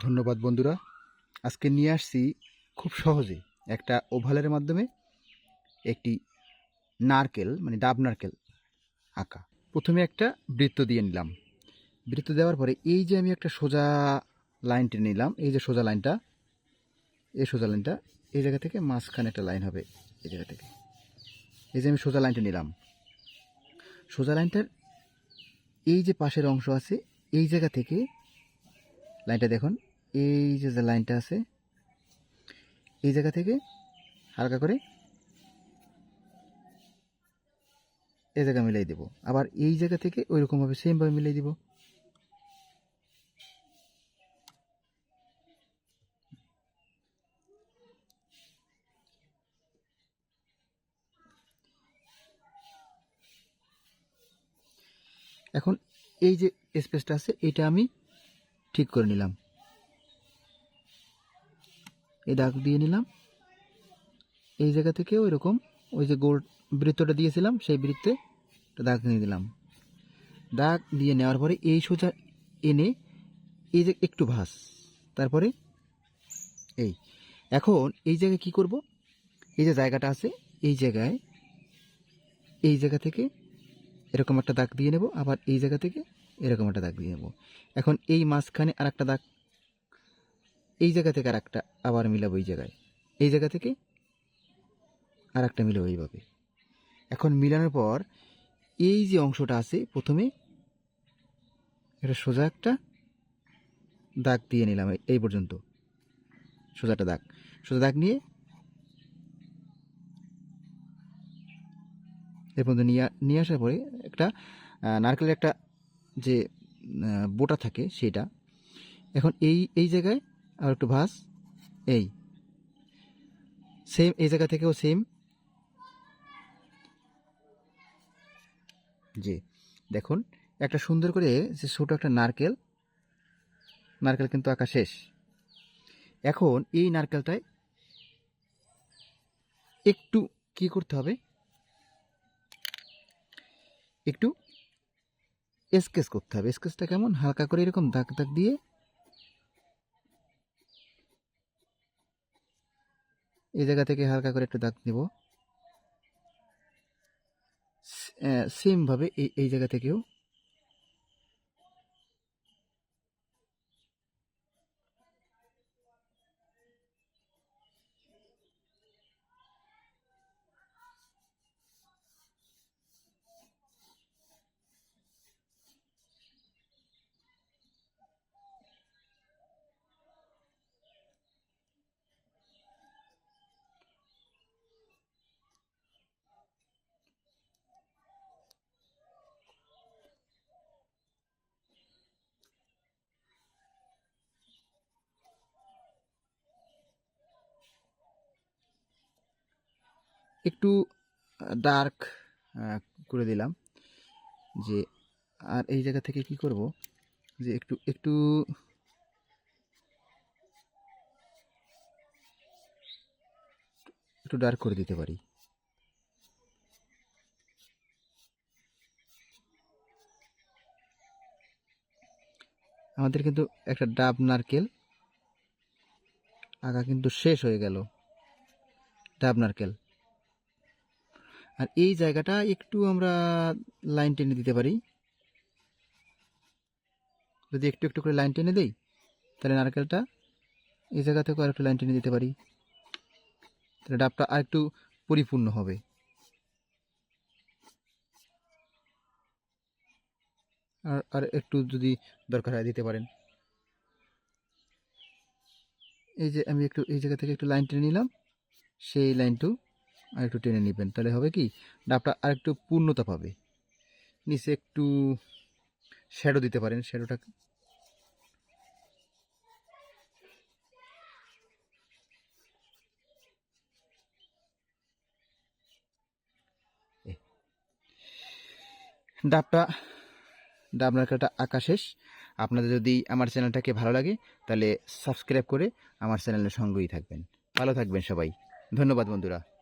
ধন্যবাদ বন্ধুরা। আজকে নিয়ে আসছি খুব সহজে একটা ওভালের মাধ্যমে একটি নারকেল মানে ডাব নারকেল আঁকা। প্রথমে একটা বৃত্ত দিয়ে নিলাম। বৃত্ত দেওয়ার পরে এই যে আমি একটা সোজা লাইনটি নিলাম, এই যে সোজা লাইনটা, এই সোজা লাইনটা, এই জায়গা থেকে মাঝখানে একটা লাইন হবে এই জায়গা থেকে। এই যে আমি সোজা লাইনটা নিলাম। সোজা লাইনটার এই যে পাশের অংশ আছে, এই জায়গা থেকে লাইনটা দেখুন এই যে যে লাইনটা আছে, এই জায়গা থেকে হালকা করে এই জায়গা মিলাই দেব। আবার এই জায়গা থেকে ওই রকমভাবে সেমভাবে মিলাই দিব। এখন এই যে স্পেসটা আছে, এটা আমি ঠিক করে নিলাম। এই দাগ দিয়ে নিলাম। এই জায়গা থেকে ওই রকম ওই যে গোল বৃত্তটা দিয়েছিলাম, সেই বৃত্তে দাগ নিয়ে দিলাম দাগ দিয়ে নেওয়ার পরে এই সোজা এনে এই যে একটু ভাস তারপরে এই। এখন এই জায়গায় কি করব? এই যে জায়গাটা আছে, এই জায়গায় এই জায়গা থেকে এরকম একটা দাগ দিয়ে নেব, আবার এই জায়গা থেকে এরকম একটা দাগ দিয়ে নেব। এখন এই মাঝখানে আর একটা দাগ এই জায়গা থেকে আর একটা আবার মিলাবো এই জায়গায়। এই জায়গা থেকে আর একটা মিলাবো এইভাবে। এখন মিলানোর পর এই যে অংশটা আছে, প্রথমে এটা সোজা একটা দাগ দিয়ে নিলাম এই- পর্যন্ত। সোজাটা দাগ। সোজা দাগ নিয়ে এর পর্যন্ত নিয়ে নিয়ে আসার পরে একটা নারকেলের একটা যে বোটা থাকে সেটা এখন এই এই জায়গায় আর একটু ভাস। এই। সেম এই জায়গা থেকেও সেম জি। দেখুন, একটা সুন্দর করে যে ছোটো একটা নারকেল নারকেল কিন্তু আঁকা শেষ। এখন এই নারকেলটায় একটু কি করতে হবে? একটু স্কেচ করতে হবে। স্কেচটা কেমন? হালকা করে এরকম দাগ দাগ দিয়ে এই জায়গা থেকে হালকা করে একটু দাগ নেব। সেমভাবে এই এই জায়গা থেকেও একটু ডার্ক করে দিলাম যে, আর এই জায়গা থেকে কি করব? যে একটু একটু একটু ডার্ক করে দিতে পারি। আমাদের কিন্তু একটা ডাব নারকেল আঁকা কিন্তু শেষ হয়ে গেল। ডাব নারকেল। আর এই জায়গাটা একটু আমরা লাইন টেনে দিতে পারি। যদি একটু একটু করে লাইন টেনে দেই, তাহলে নারকেলটা এই জায়গা থেকেও আর একটু লাইন টেনে দিতে পারি। তাহলে ডাবটা আর একটু পরিপূর্ণ হবে। আর আর একটু যদি দরকার হয় দিতে পারেন। এই যে আমি একটু, এই জায়গা থেকে একটু লাইন টেনে নিলাম, সেই লাইনটু আর একটু টেনে নেবেন। তাহলে হবে কি, ডাবটা আর একটু পূর্ণতা পাবে। নিচে একটু শ্যাডো দিতে পারেন শ্যাডোটা ডাবটা, ডাব নারকেলটা আঁকা শেষ। আপনাদের যদি আমার চ্যানেলটাকে ভালো লাগে, তাহলে সাবস্ক্রাইব করে আমার চ্যানেলের সঙ্গেই থাকবেন। ভালো থাকবেন সবাই। ধন্যবাদ বন্ধুরা।